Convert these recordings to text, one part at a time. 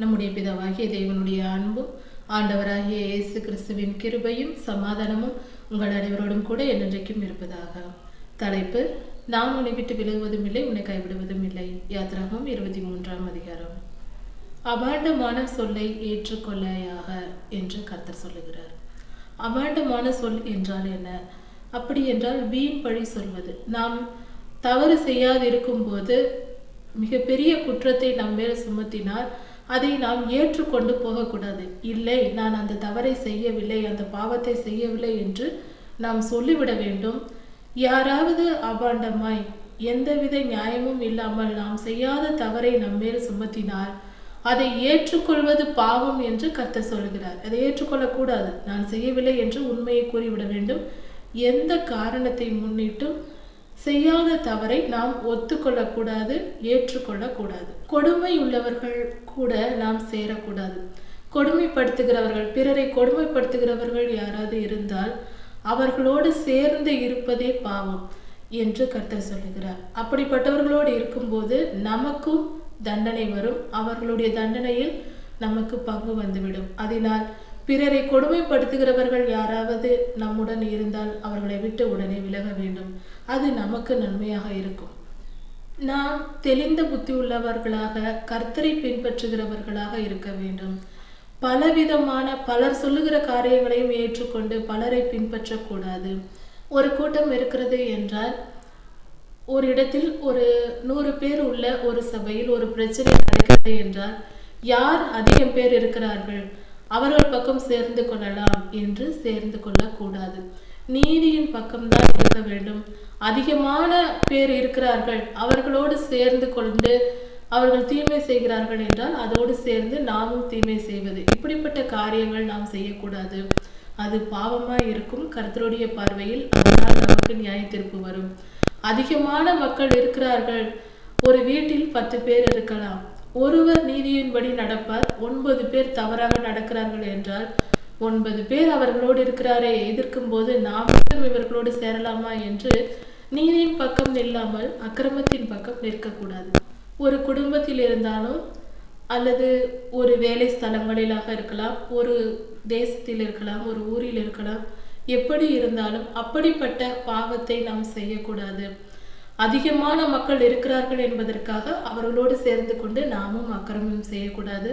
நம்முடைய பிதாவாகிய தேவனுடைய அன்பும் ஆண்டவராகிய இயேசு கிறிஸ்துவின் கிருபையும் சமாதானமும் உங்கள் அனைவரோடும் கூட என்றென்றைக்கும் இருப்பதாக. தலைப்பு நான் உன்னை விட்டு விலகுவதும் இல்லை உன்னை கைவிடுவதும் இல்லை. யாத்திராகம் இருபத்தி மூன்றாம் அதிகாரம். அபாண்டமான சொல்லை ஏற்றுக்கொள்ளையாக என்று கர்த்தர் சொல்லுகிறார். அபாண்டமான சொல் என்றால் என்ன? அப்படி என்றால் வீண் பழி சொல்வது. நாம் தவறு செய்யாதிருக்கும் போது மிகப்பெரிய குற்றத்தை நம் மேல் சுமத்தினால் அதை நாம் ஏற்றுக்கொண்டு போகக்கூடாது. இல்லை நான் அந்த தவறை செய்யவில்லை அந்த பாவத்தை செய்யவில்லை என்று நாம் சொல்லிவிட வேண்டும். யாராவது அபாண்டமாய் எந்தவித நியாயமும் இல்லாமல் நாம் செய்யாத தவறை நம்மேல் சுமத்தினால் அதை ஏற்றுக்கொள்வது பாவம் என்று கத்த சொல்கிறார். அதை ஏற்றுக்கொள்ளக்கூடாது. நான் செய்யவில்லை என்று உண்மையை கூறிவிட வேண்டும். எந்த காரணத்தை முன்னிட்டும் செய்யாத தவறை நாம் ஒத்துக்கொள்ளக்கூடாது ஏற்றுக்கொள்ளக்கூடாது. கொடுமை உள்ளவர்கள் கூட நாம் சேரக்கூடாது. கொடுமைப்படுத்துகிறவர்கள் பிறரை கொடுமைப்படுத்துகிறவர்கள் யாராவது இருந்தால் அவர்களோடு சேர்ந்து இருப்பதே பாவம் என்று கர்த்தர் சொல்லுகிறார். அப்படிப்பட்டவர்களோடு இருக்கும்போது நமக்கும் தண்டனை வரும். அவர்களுடைய தண்டனையில் நமக்கு பங்கு வந்துவிடும். அதனால் பிறரை கொடுமைப்படுத்துகிறவர்கள் யாராவது நம்முடன் இருந்தால் அவர்களை விட்டு உடனே விலக வேண்டும். அது நமக்கு நன்மையாக இருக்கும். நாம் தெளிந்த புத்தி உள்ளவர்களாக கர்த்தரை பின்பற்றுகிறவர்களாக இருக்க வேண்டும். பலவிதமான பலர் சொல்லுகிற காரியங்களையும் ஏற்றுக்கொண்டு பலரை பின்பற்றக்கூடாது. ஒரு கூட்டம் இருக்கிறது என்றால் ஒரு இடத்தில் ஒரு நூறு பேர் உள்ள ஒரு சபையில் ஒரு பிரச்சனை நடக்கிறது என்றால் யார் அதிகம் பேர் இருக்கிறார்கள்? அவர்கள் பக்கம் சேர்ந்து கொள்ளலாம் என்று சேர்ந்து கொள்ளக்கூடாது. நீதியின் பக்கம்தான் இருக்க வேண்டும். அதிகமான பேர் இருக்கிறார்கள். அவர்களோடு சேர்ந்து கொண்டு அவர்கள் தீமை செய்கிறார்கள் என்றால் அதோடு சேர்ந்து நாமும் தீமை செய்வது. இப்படிப்பட்ட காரியங்கள் நாம் செய்யக்கூடாது. அது பாவமாய் இருக்கும். கர்த்தருடைய பார்வையில் அதனால் நமக்கு நியாய தீர்ப்பு வரும். அதிகமான மக்கள் இருக்கிறார்கள். ஒரு வீட்டில் பத்து பேர் இருக்கலாம். ஒருவர் நீதியின்படி நடப்பார். ஒன்பது பேர் தவறாக நடக்கிறார்கள் என்றால் ஒன்பது பேர் அவர்களோடு இருக்கிறாரே எதிர்க்கும் போது நாம் இவர்களோடு சேரலாமா என்று நீதியின் பக்கம் நில்லாமல் அக்கிரமத்தின் பக்கம் நிற்கக்கூடாது. ஒரு குடும்பத்தில் இருந்தாலும் அல்லது ஒரு வேலை ஸ்தலங்களிலாக இருக்கலாம் ஒரு தேசத்தில் இருக்கலாம் ஒரு ஊரில் இருக்கலாம் எப்படி இருந்தாலும் அப்படிப்பட்ட பாவத்தை நாம் செய்யக்கூடாது. அதிகமான மக்கள் இருக்கிறார்கள் என்பதற்காக அவர்களோடு சேர்ந்து கொண்டு நாமும் அக்கிரமம் செய்யக்கூடாது.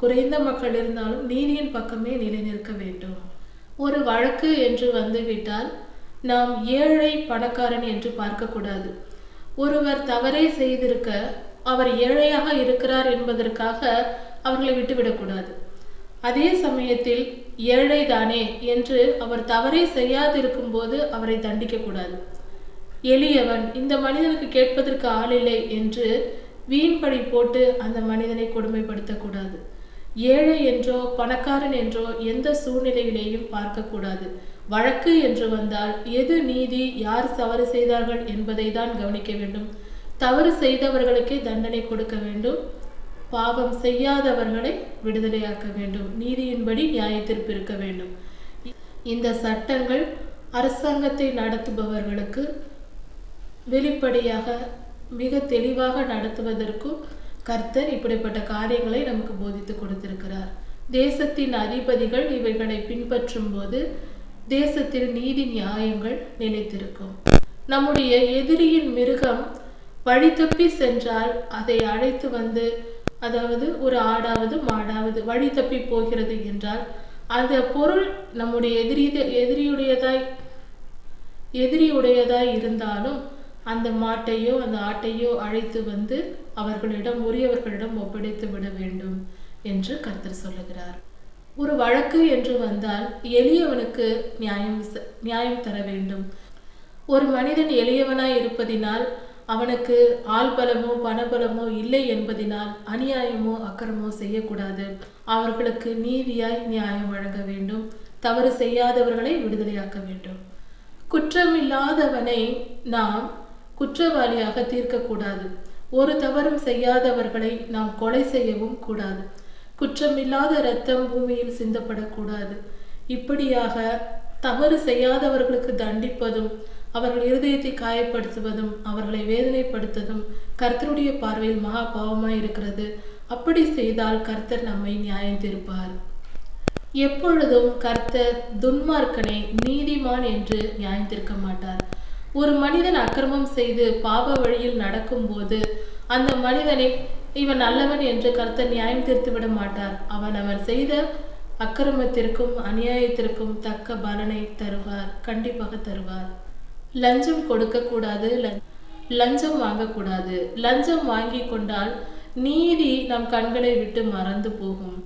குறைந்த மக்கள் இருந்தாலும் நீதியின் பக்கமே நிலைநிற்க வேண்டும். ஒரு வழக்கு என்று வந்துவிட்டால் நாம் ஏழை பணக்காரன் என்று பார்க்கக்கூடாது. ஒருவர் தவறே செய்திருக்க அவர் ஏழையாக இருக்கிறார் என்பதற்காக அவர்களை விட்டுவிடக்கூடாது. அதே சமயத்தில் ஏழை தானே என்று அவர் தவறே செய்யாதிருக்கும் போது அவரை தண்டிக்க கூடாது எளியவன் இந்த மனிதனுக்கு கேட்பதற்கு ஆள் இல்லை என்று வீண்படி போட்டு அந்த மனிதனை கொடுமைப்படுத்தக்கூடாது. ஏழை என்றோ பணக்காரன் என்றோ எந்த சூழ்நிலையிலேயும் பார்க்கக்கூடாது. வழக்கு என்று வந்தால் எது நீதி யார் தவறு செய்தார்கள் என்பதை தான் கவனிக்க வேண்டும். தவறு செய்தவர்களுக்கே தண்டனை கொடுக்க வேண்டும். பாவம் செய்யாதவர்களை விடுதலையாக்க வேண்டும். நீதியின்படி நியாயத்திற்பு இருக்க வேண்டும். இந்த சட்டங்கள் அரசாங்கத்தை நடத்துபவர்களுக்கு வெளிப்படையாக மிக தெளிவாக நடத்துவதற்கும் கர்த்தர் இப்படிப்பட்ட காரியங்களை நமக்கு போதித்து கொடுத்திருக்கிறார். தேசத்தின் அதிபதிகள் இவைகளை பின்பற்றும் போது தேசத்தில் நீதி நியாயங்கள் நிலைத்திருக்கும். நம்முடைய எதிரியின் மிருகம் வழி தப்பி சென்றால் அதை அழைத்து வந்து அதாவது ஒரு ஆடாவது மாடாவது வழி தப்பி போகிறது என்றால் அந்த பொருள் நம்முடைய எதிரி எதிரியுடையதாய் எதிரியுடையதாய் இருந்தாலும் அந்த மாட்டையோ அந்த ஆட்டையோ அழைத்து வந்து அவர்களிடம் உரியவர்களிடம் ஒப்படைத்து விட வேண்டும் என்று கர்த்தர் சொல்லுகிறார். ஒரு வழக்கு என்று வந்தால் எளியவனுக்கு நியாயம் நியாயம் தர வேண்டும். ஒரு மனிதன் எளியவனாய் இருப்பதினால் அவனுக்கு ஆள்பலமோ பணபலமோ இல்லை என்பதினால் அநியாயமோ அக்கிரமோ செய்யக்கூடாது. அவர்களுக்கு நீதியாய் நியாயம் வழங்க வேண்டும். தவறு செய்யாதவர்களை விடுதலையாக்க வேண்டும். குற்றமில்லாதவனை நாம் குற்றவாளியாக தீர்க்கக்கூடாது. ஒரு தவறும் செய்யாதவர்களை நாம் கொலை செய்யவும் கூடாது. குற்றமில்லாத இரத்தம் பூமியில் சிந்தப்படக்கூடாது. இப்படியாக தவறு செய்யாதவர்களுக்கு தண்டிப்பதும் அவர்கள் இருதயத்தை காயப்படுத்துவதும் அவர்களை வேதனைப்படுத்துவதும் கர்த்தருடைய பார்வையில் மகா பாவமாய் இருக்கிறது. அப்படி செய்தால் கர்த்தர் நம்மை நியாயம் தீர்ப்பார். எப்பொழுதும் கர்த்தர் துன்மார்க்கனை நீதிமான் என்று நியாயம் தீர்க்க மாட்டார். ஒரு மனிதன் அக்கிரமம் செய்து பாவ வழியில் நடக்கும்போது அந்த மனிதனை இவன் நல்லவன் என்று கர்த்தர் நியாயம் தீர்த்து விட மாட்டார். அவன் அவன் செய்த அக்கிரமத்திற்கும் அநியாயத்திற்கும் தக்க பலனை தருவார் கண்டிப்பாக தருவார். லஞ்சம் கொடுக்கக்கூடாது லஞ்சம் வாங்கக்கூடாது. லஞ்சம் வாங்கி கொண்டால் நீதி நம் கண்களை விட்டு மறந்து போகும்.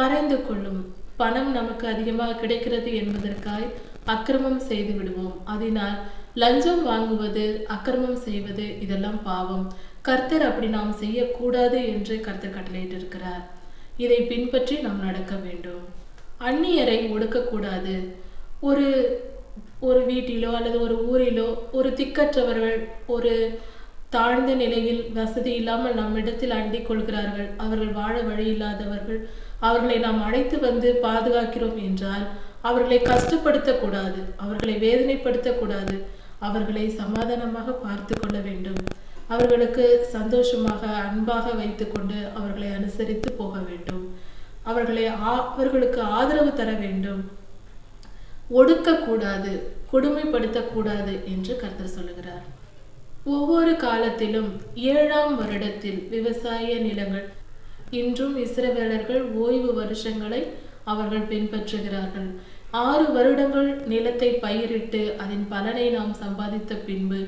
மறைந்து கொள்ளும். பணம் நமக்கு அதிகமாக கிடைக்கிறது என்பதற்காய் அக்கிரமம் செய்து விடுவோம். அதனால் லஞ்சம் வாங்குவது அக்கிரமம் செய்வது இதெல்லாம் பாவம். கர்த்தர் அப்படி நாம் செய்யக்கூடாது என்று கர்த்தர் கட்டளையிட்டிருக்கிறார். இதை பின்பற்றி நாம் நடக்க வேண்டும். அந்நியரை ஒடுக்கக்கூடாது. ஒரு ஒரு வீட்டிலோ அல்லது ஒரு ஊரிலோ ஒரு திக்கற்றவர்கள் ஒரு தாழ்ந்த நிலையில் வசதி இல்லாமல் நம்மிடத்தில் அண்டிக் கொள்கிறார்கள். அவர்கள் வாழ வழி இல்லாதவர்கள். அவர்களை நாம் அழைத்து வந்து பாதுகாக்கிறோம் என்றால் அவர்களை கஷ்டப்படுத்தக்கூடாது. அவர்களை வேதனைப்படுத்தக்கூடாது. அவர்களை சமாதானமாக பார்த்து கொள்ள வேண்டும். அவர்களுக்கு சந்தோஷமாக அன்பாக வைத்துக்கொண்டு அவர்களை அனுசரித்து போக வேண்டும். அவர்களை அவர்களுக்கு ஆதரவு தர வேண்டும். ஒடுக்கக்கூடாது கொடுமைப்படுத்தக்கூடாது என்று கர்த்தர் சொல்லுகிறார். ஒவ்வொரு காலத்திலும் ஏழாம் வருடத்தில் விவசாய நிலங்கள் இன்றும் இஸ்ரவேலர்கள் ஓய்வு வருஷங்களை அவர்கள் பின்பற்றுகிறார்கள். ஆறு வருடங்கள் நிலத்தை பயிரிட்டு அதன் பலனை நாம் சம்பாதித்த பின்பு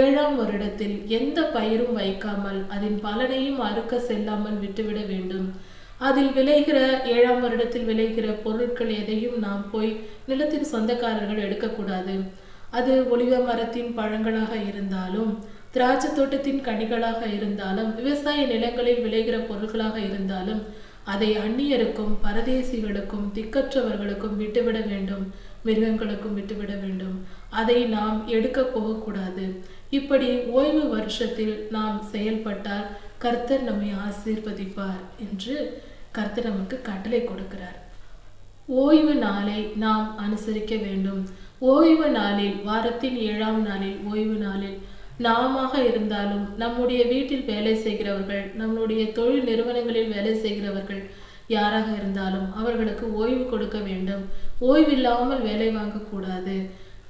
ஏழாம் வருடத்தில் எந்த பயிரும் வைக்காமல் அதன் பலனையும் அறுக்க செல்லாமல் விட்டுவிட வேண்டும். அதில் விளைகிற ஏழாம் வருடத்தில் விளைகிற பொருட்கள் எதையும் நாம் போய் நிலத்தின் சொந்தக்காரர்கள் எடுக்கக்கூடாது. அது ஒளிவ மரத்தின் பழங்களாக இருந்தாலும் திராட்சை தோட்டத்தின் கனிகளாக இருந்தாலும் விவசாய நிலங்களில் விளைகிற பொருட்களாக இருந்தாலும் அதை அந்நியருக்கும் பரதேசிகளுக்கும் திக்கற்றவர்களுக்கும் விட்டுவிட வேண்டும். மிருகங்களுக்கும் விட்டுவிட வேண்டும். அதை நாம் எடுக்க போகக்கூடாது. இப்படி ஓய்வு வருஷத்தில் நாம் செயல்பட்டால் கர்த்தர் நம்மை ஆசீர்வதிப்பார் என்று கர்த்தர் நமக்கு கட்டளை கொடுக்கிறார். ஓய்வு நாளை நாம் அனுசரிக்க வேண்டும். ஓய்வு நாளில் வாரத்தின் ஏழாம் நாளில் ஓய்வு நாளில் நாமாக இருந்தாலும் நம்முடைய வீட்டில் வேலை செய்கிறவர்கள் நம்முடைய தொழில் நிறுவனங்களில் வேலை செய்கிறவர்கள் யாராக இருந்தாலும் அவர்களுக்கு ஓய்வு கொடுக்க வேண்டும். ஓய்வில்லாமல் வேலை வாங்கக்கூடாது.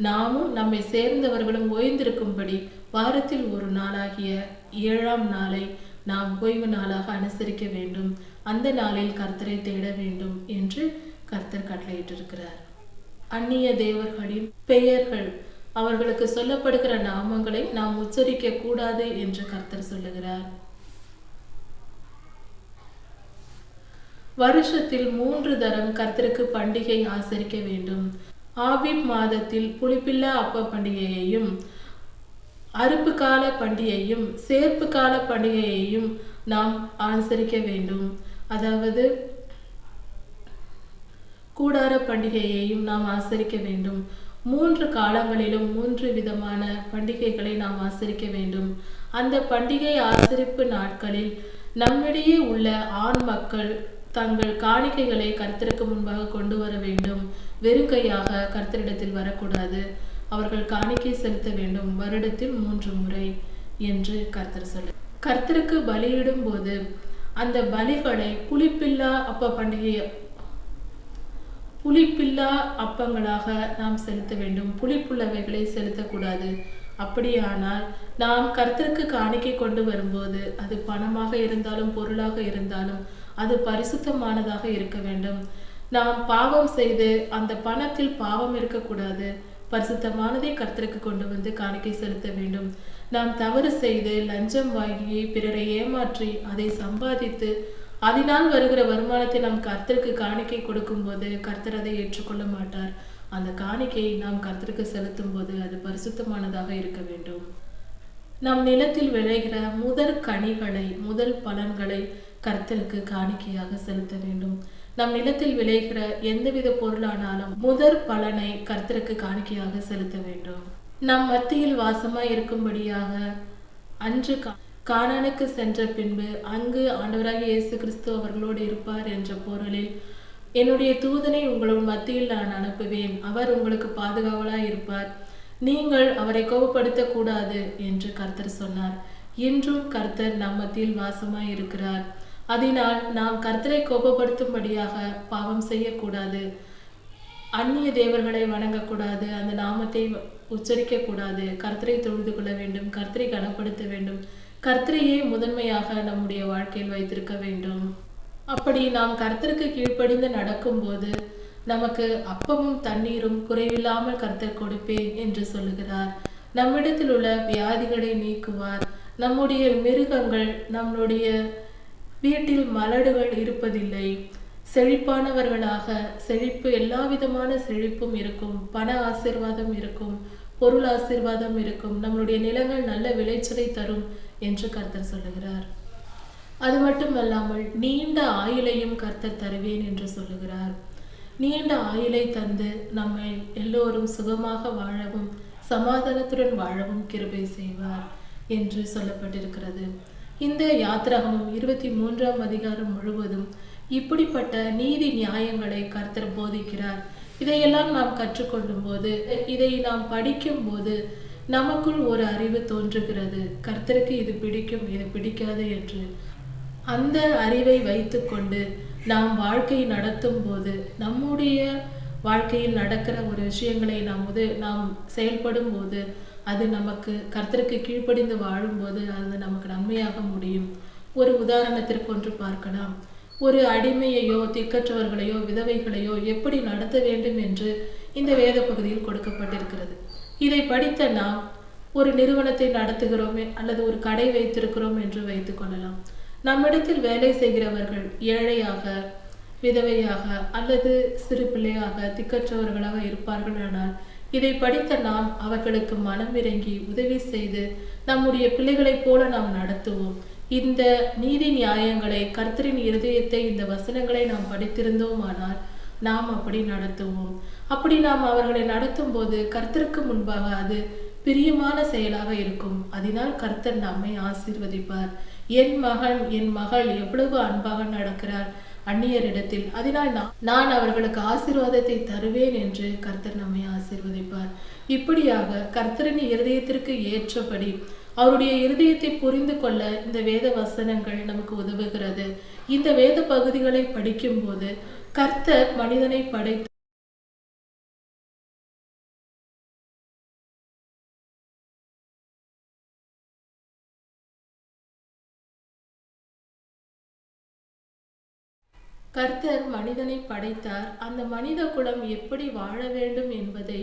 நாமும் நம்மை சேர்ந்தவர்களும் ஓய்ந்திருக்கும்படி வாரத்தில் ஒரு நாளாகிய ஏழாம் நாளை நாம் ஓய்வு நாளாக அனுசரிக்க வேண்டும். அந்த நாளில் கர்த்தரை தேட வேண்டும் என்று கர்த்தர் கட்டளையிட்டிருக்கிறார். அந்நிய தேவர்களின் பெயர்கள் அவர்களுக்கு சொல்லப்படுகிற நாமங்களை நாம் உச்சரிக்க கூடாது என்று கர்த்தர் சொல்லுகிறார். வருஷத்தில் மூன்று தரம் கர்த்தருக்கு பண்டிகை ஆசரிக்க வேண்டும். ஆபிப் மாதத்தில் புளிப்பில்லா அப்ப பண்டிகையையும் அறுப்பு கால பண்டிகையும் சேர்ப்பு கால பண்டிகையையும் நாம் ஆசரிக்க வேண்டும். அதாவது கூடார பண்டிகையையும் நாம் ஆசரிக்க வேண்டும். மூன்று காலங்களிலும் மூன்று விதமான பண்டிகைகளை நாம் ஆசரிக்க வேண்டும். அந்த பண்டிகை ஆசரிப்பு நாட்களில் நம்மிடையே உள்ள ஆண் மக்கள் தங்கள் காணிக்கைகளை கர்த்தருக்கு முன்பாக கொண்டு வர வேண்டும். வெறுங்கையாக கர்த்தரிடத்தில் வரக்கூடாது. அவர்கள் காணிக்கை செலுத்த வேண்டும். வருடத்தில் மூன்று முறை என்று கர்த்தர் சொல்லு கர்த்தருக்கு பலியிடும் போது அந்த பலிகளை புளிப்பில்லா அப்ப பண்டிகை புளிப்பில்லா அப்பங்களாக நாம் செலுத்த வேண்டும். புளிப்புள்ளவைகளை செலுத்தக்கூடாது. அப்படியானால் நாம் கர்த்தருக்கு காணிக்கை கொண்டு வரும்போது அது பணமாக இருந்தாலும் பொருளாக இருந்தாலும் அது பரிசுத்தமானதாக இருக்க வேண்டும். நாம் பாவம் செய்து அந்த பணத்தில் பாவம் இருக்கக்கூடாது. பரிசுத்தமானதை கர்த்தருக்கு கொண்டு வந்து காணிக்கை செலுத்த வேண்டும். நாம் தவறு செய்து லஞ்சம் வாங்கி பிறரை ஏமாற்றி அதை சம்பாதித்து அதனால் வருகிற வருமானத்தை நாம் கர்த்தருக்கு காணிக்கை கொடுக்கும்போது கர்த்தர் அதை ஏற்றுக்கொள்ள மாட்டார். அந்த காணிக்கையை நாம் கர்த்தருக்கு செலுத்தும் போது அது பரிசுத்தமானதாக இருக்க வேண்டும். நம் நிலத்தில் விளைகிற முதல் கனிகளை முதல் பலன்களை கர்த்தருக்கு காணிக்கையாக செலுத்த வேண்டும். நம் நிலத்தில் விளைகிற எந்தவித பொருளானாலும் முதற் பலனை கர்த்தருக்கு காணிக்கையாக செலுத்த வேண்டும். நம் மத்தியில் வாசமாய் இருக்கும்படியாக அன்று கா- கானானுக்கு சென்ற பின்பு அங்கு ஆண்டவராக இயேசு கிறிஸ்து அவர்களோடு இருப்பார் என்ற பொருளில் என்னுடைய தூதனை உங்களோட மத்தியில் நான் அனுப்புவேன். அவர் உங்களுக்கு பாதுகாவலாய் இருப்பார். நீங்கள் அவரை கோபப்படுத்த கூடாது என்று கர்த்தர் சொன்னார். இன்றும் கர்த்தர் நம் மத்தியில் வாசமாய் இருக்கிறார். அதனால் நாம் கர்த்தரை கோபப்படுத்தும்படியாக பாவம் செய்யக்கூடாது. அந்நிய தேவர்களை வணங்கக்கூடாது. அந்த நாமத்தை உச்சரிக்கக்கூடாது. கர்த்தரை தொழுது கொள்ள வேண்டும். கர்த்தரை கனப்படுத்த வேண்டும். கர்த்தரையே முதன்மையாக நம்முடைய வாழ்க்கையில் வைத்திருக்க வேண்டும். அப்படி நாம் கர்த்தருக்கு கீழ்ப்படிந்து நடக்கும்போது நமக்கு அப்பமும் தண்ணீரும் குறைவில்லாமல் கர்த்தர் கொடுப்பேன் என்று சொல்லுகிறார். நம்மிடத்தில் உள்ள வியாதிகளை நீக்குவார். நம்முடைய மிருகங்கள் நம்முடைய வீட்டில் மலடுகள் இருப்பதில்லை. செழிப்பானவர்களாக செழிப்பு எல்லா விதமான செழிப்பும் இருக்கும். பண ஆசீர்வாதம் இருக்கும். பொருள் ஆசீர்வாதம் இருக்கும். நம்மளுடைய நிலங்கள் நல்ல விளைச்சலை தரும். என்று கர்த்தர் சொல்லுகிறார். அது மட்டுமல்லாமல் நீண்ட ஆயுளையும் கர்த்தர் தருவேன் என்று சொல்லுகிறார். நீண்ட ஆயுளை தந்து நம்மை எல்லோரும் சுகமாக வாழவும் சமாதானத்துடன் வாழவும் கிருபை செய்வார் என்று சொல்லப்பட்டிருக்கிறது. இந்த யாத்திராகமும் இருபத்தி மூன்றாம் அதிகாரம் முழுவதும் இப்படிப்பட்ட நீதி நியாயங்களை கர்த்தர் போதிக்கிறார். இதையெல்லாம் நாம் கற்றுக்கொள்ளும் போது இதை நாம் படிக்கும் போது நமக்குள் ஒரு அறிவு தோன்றுகிறது. கர்த்தருக்கு இது பிடிக்கும் இது பிடிக்காது என்று. அந்த அறிவை வைத்துக்கொண்டு நாம் வாழ்க்கை நடத்தும் போது நம்முடைய வாழ்க்கையில் நடக்கிற ஒரு விஷயங்களை நாம் உத நாம் செயல்படும் போது அது நமக்கு கர்த்தருக்கு கீழ்ப்படிந்து வாழும்போது அது நமக்கு நன்மையாக முடியும். ஒரு உதாரணத்திற்கு ஒன்று பார்க்கலாம். ஒரு அடிமையையோ திக்கற்றவர்களையோ விதவைகளையோ எப்படி நடத்த வேண்டும் என்று இந்த வேத பகுதியில் கொடுக்கப்பட்டிருக்கிறது. இதை படித்த நாம் ஒரு நிறுவனத்தை நடத்துகிறோமே அல்லது ஒரு கடை வைத்திருக்கிறோம் என்று வைத்துக் கொள்ளலாம். நம்மிடத்தில் வேலை செய்கிறவர்கள் ஏழையாக விதவையாக அல்லது சிறு பிள்ளையாக திக்கற்றவர்களாக இருப்பார்கள் ஆனால் இதை படித்த நாம் அவர்களுக்கு மனம் இறங்கி உதவி செய்து நம்முடைய பிள்ளைகளைப் போல நாம் நடத்துவோம். இந்த நீதி நியாயங்களை கர்த்தரின் இருதயத்தை இந்த வசனங்களை நாம் படித்திருந்தோமானால் நாம் அப்படி நடத்துவோம். அப்படி நாம் அவர்களை நடத்தும் போது கர்த்தருக்கு முன்பாக அது பிரியமான செயலாக இருக்கும். அதனால் கர்த்தர் நம்மை ஆசீர்வதிப்பார். என் மகன் என் மகள் எவ்வளவு அன்பாக நடக்கிறார் அந்நியரிடத்தில். அதனால் நான் நான் அவர்களுக்கு ஆசீர்வாதத்தை தருவேன் என்று கர்த்தர் நம்மை ஆசீர்வதிப்பார். இப்படியாக கர்த்தரின் இருதயத்திற்கு ஏற்றபடி அவருடைய இருதயத்தை புரிந்து கொள்ள இந்த வேத வசனங்கள் நமக்கு உதவுகிறது. இந்த வேத பகுதிகளை படிக்கும்போது கர்த்தர் மனிதனை படைத்து கர்த்தர் மனிதனை படைத்தார். அந்த மனித குலம் எப்படி வாழ வேண்டும் என்பதை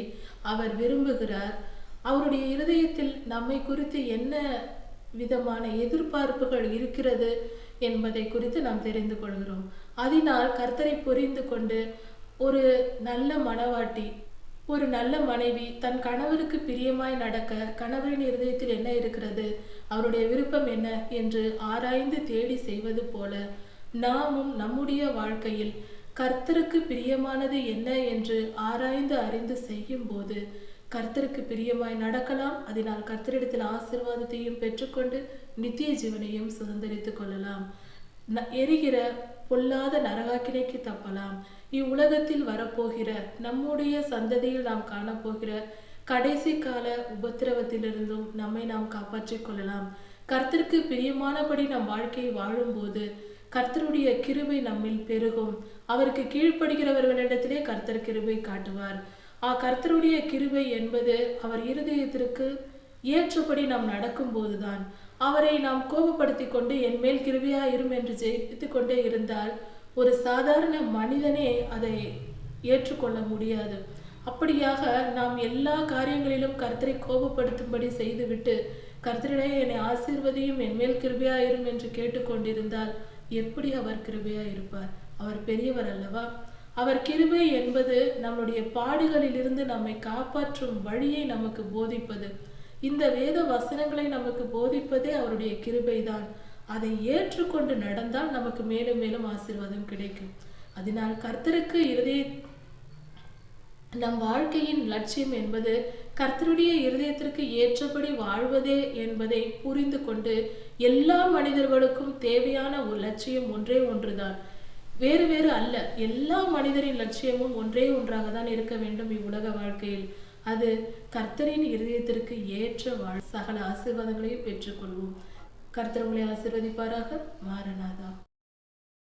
அவர் விரும்புகிறார். அவருடைய இருதயத்தில் நம்மை குறித்து என்ன விதமான எதிர்பார்ப்புகள் இருக்கிறது? என்பதை குறித்து நாம் தெரிந்து கொள்கிறோம். அதனால் கர்த்தரை புரிந்து கொண்டு ஒரு நல்ல மனவாட்டி ஒரு நல்ல மனைவி தன் கணவருக்கு பிரியமாய் நடக்க கணவரின் இருதயத்தில் என்ன இருக்கிறது? அவருடைய விருப்பம் என்ன என்று ஆராய்ந்து தேடி செய்வது போல நாமும் நம்முடைய வாழ்க்கையில் கர்த்தருக்கு பிரியமானது என்ன என்று ஆராய்ந்து அறிந்து செய்யும் போது கர்த்தருக்கு பிரியமாய் நடக்கலாம். அதனால் கர்த்தரிடத்தில் ஆசிர்வாதத்தையும் பெற்றுக்கொண்டு நித்திய ஜீவனையும் சுதந்திரித்துக் கொள்ளலாம். எரிகிற பொல்லாத நரகாக்கினைக்கு தப்பலாம். இவ்வுலகத்தில் வரப்போகிற நம்முடைய சந்ததியில் நாம் காணப்போகிற கடைசி கால உபத்திரவத்திலிருந்தும் நம்மை நாம் காப்பாற்றிக் கொள்ளலாம். கர்த்தருக்கு பிரியமானபடி நம் வாழ்க்கையை வாழும்போது கர்த்தருடைய கிருபை நம்மில் பெருகும். அவருக்கு கீழ்ப்படுகிறவர்களிடத்திலே கர்த்தர் கிருபை காட்டுவார். ஆ கர்த்தருடைய கிருபை என்பது அவர் இருதயத்திற்கு ஏற்றபடி நாம் நடக்கும் போதுதான் அவரை நாம் கோபப்படுத்தி கொண்டு என் மேல் கிருபையா இரும் என்று ஜெயித்து கொண்டே இருந்தால் ஒரு சாதாரண மனிதனே அதை ஏற்றுக்கொள்ள முடியாது. அப்படியாக நாம் எல்லா காரியங்களிலும் கர்த்தரை கோபப்படுத்தும்படி செய்துவிட்டு கர்த்தரிடையே என்னை ஆசீர்வதியும் என் மேல் கிருபையாயிரும் என்று கேட்டுக்கொண்டிருந்தால் எப்படி அவர் கிருபையா இருப்பார் அவர் பெரியவர் அல்லவா? அவர் கிருபை என்பது நம்முடைய பாடுகளிலிருந்து நம்மை காப்பாற்றும் வழியை நமக்கு போதிப்பது. இந்த வேத வசனங்களை நமக்கு போதிப்பதே அவருடைய கிருபைதான். அதை ஏற்றுக்கொண்டு நடந்தால் நமக்கு மேலும் மேலும் ஆசீர்வாதம் கிடைக்கும். அதனால் கர்த்தருக்கு இருதய நம் வாழ்க்கையின் லட்சியம் என்பது கர்த்தருடைய இருதயத்திற்கு ஏற்றபடி வாழ்வதே என்பதை புரிந்து கொண்டு எல்லா மனிதர்களுக்கும் தேவையான ஒரு லட்சியம் ஒன்றே ஒன்றுதான். வேறு வேறு அல்ல. எல்லா மனிதரின் லட்சியமும் ஒன்றே ஒன்றாக தான் இருக்க வேண்டும் இவ்வுலக வாழ்க்கையில். அது கர்த்தரின் இருதயத்திற்கு ஏற்ற வாழ் சகல ஆசீர்வாதங்களையும் பெற்றுக்கொள்வோம். கர்த்தர் உங்களை ஆசீர்வதிப்பாராக. மாறனாதா.